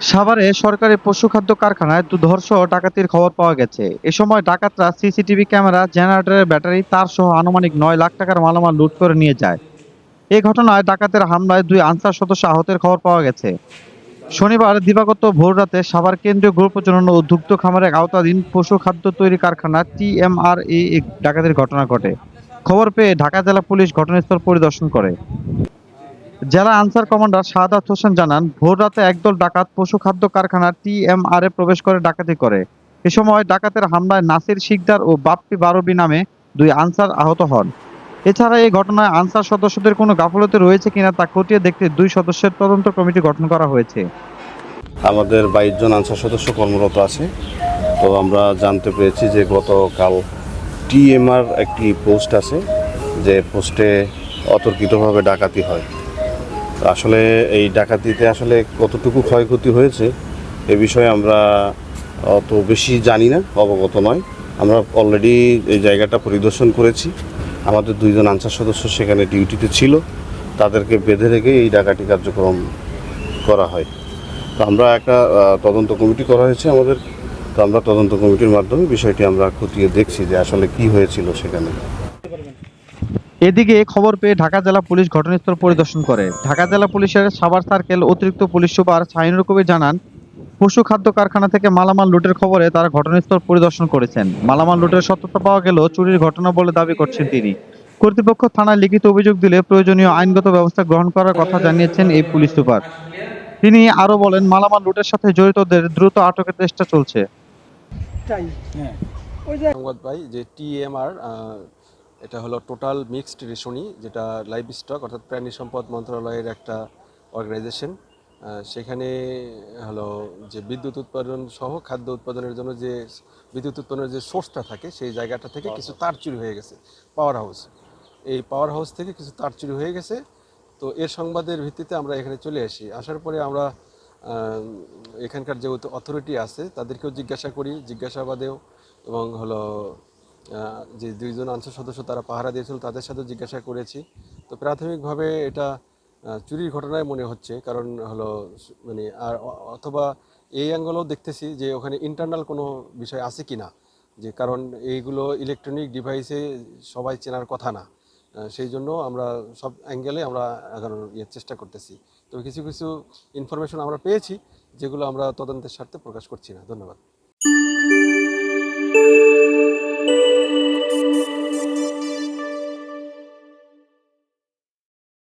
সাভারে সরকারি পশু খাদ্য কারখানায় দুর্ধর্ষ ও ডাকাতির খবর পাওয়া গেছে। এ সময় ডাকাতরা সিসিটিভি ক্যামেরা, জেনারেটরের ব্যাটারি, তার সহ আনুমানিক নয় লাখ টাকার মালামাল লুট করে নিয়ে যায়। এ ঘটনায় ডাকাতের হামলায় দুই আনসার সদস্য আহতের খবর পাওয়া গেছে। শনিবার দিবাগত ভোররাতে সাভার কেন্দ্রীয় গরু প্রজনন ও দুগ্ধ খামারের আওতাধীন পশু খাদ্য তৈরি কারখানা টিএমআর এ ডাকাতির ঘটনা ঘটে। খবর পেয়ে ঢাকা জেলা পুলিশ ঘটনাস্থল পরিদর্শন করে। জেলা আনসার কমান্ডার শাহাদাত হোসেন জানান ভোর রাতে একদল ডাকাত পশু খাদ্য কারখানা টিএমআর এ প্রবেশ করে ডাকাতি করে। এ সময় ডাকাতের হামলায় নাসির শিকদার ও বাপ্পি বারবি নামে দুই আনসার আহত হন। এছাড়া এই ঘটনায় আনসার সদস্যদের কোনো গাফলতি রয়েছে কিনা তা খতিয়ে দেখতে দুই সদস্যের তদন্ত কমিটি গঠন করা হয়েছে। আমাদের বাইশ জন আনসার সদস্য কর্মরত আছে। তো আমরা জানতে পেরেছি যে গতকাল টিএমআর একটি পোস্ট আছে, যে পোস্টে অতর্কিতভাবে ডাকাতি হয়। আসলে এই ডাকাতিতে আসলে কতটুকু ক্ষয়ক্ষতি হয়েছে, এ বিষয়ে আমরা অত বেশি জানি না, অবগত নয়। আমরা অলরেডি এই জায়গাটা পরিদর্শন করেছি। আমাদের দুইজন আনসার সদস্য সেখানে ডিউটিতে ছিল। তাদেরকে বেঁধে রেখে এই ডাকাতি কার্যক্রম করা হয়। তো আমরা একটা তদন্ত কমিটি করা হয়েছে আমাদের। তো আমরা তদন্ত কমিটির মাধ্যমে বিষয়টি আমরা খতিয়ে দেখছি যে আসলে কি হয়েছিল সেখানে। এদিকে খবর পেয়ে ঢাকা জেলা পুলিশ ঘটনাস্থল পরিদর্শন করে। ঢাকা জেলা পুলিশের সাভার সার্কেল অতিরিক্ত পুলিশ সুপার শাহিনুর কবির জানান পশু খাদ্য কারখানা থেকে মালামাল লুটের খবরে তারা ঘটনাস্থল পরিদর্শন করেছেন। মালামাল লুটের সত্যতা পাওয়া গেলেও চুরির ঘটনা বলে দাবি করছেন তিনি। কর্তৃপক্ষ থানায় লিখিত অভিযোগ দিলে প্রয়োজনীয় আইনগত ব্যবস্থা গ্রহণ করার কথা জানিয়েছেন এই পুলিশ সুপার। তিনি আরও বলেন মালামাল লুটের সাথে জড়িতদের দ্রুত আটকের চেষ্টা চলছে। সংবাদ পাই যে টিএমআর এটা হলো টোটাল মিক্সড রেশনি যেটা লাইভ স্টক অর্থাৎ প্রাণী সম্পদ মন্ত্রণালয়ের একটা অর্গানাইজেশন সেখানে হলো যে বিদ্যুৎ উৎপাদন সহ খাদ্য উৎপাদনের জন্য যে বিদ্যুৎ উৎপাদনের যে সোর্সটা থাকে সেই জায়গাটা থেকে কিছু তার চুরি হয়ে গেছে পাওয়ার হাউস এই পাওয়ার হাউস থেকে কিছু তার চুরি হয়ে গেছে। তো এর সংবাদের ভিত্তিতে আমরা এখানে চলে আসি। আসার পরে আমরা এখানকার যে অথরিটি আছে তাদেরকেও জিজ্ঞাসা করি জিজ্ঞাসাবাদেও এবং হলো যে দুইজন আনসার সদস্য তারা পাহারা দিয়েছিল, তাদের সাথে জিজ্ঞাসা করেছি। তো প্রাথমিকভাবে এটা চুরির ঘটনায় মনে হচ্ছে, কারণ হলো মানে আর অথবা এই অ্যাঙ্গেলও দেখতেছি যে ওখানে ইন্টারনাল কোনো বিষয় আছে কি না যে কারণ এইগুলো ইলেকট্রনিক ডিভাইসে সবাই চেনার কথা না। সেই জন্য আমরা সব অ্যাঙ্গেলে আমরা আগানোর ইয়ের চেষ্টা করতেছি। তো কিছু কিছু ইনফরমেশন আমরা পেয়েছি, যেগুলো আমরা তদন্তের স্বার্থে প্রকাশ করছি না। ধন্যবাদ।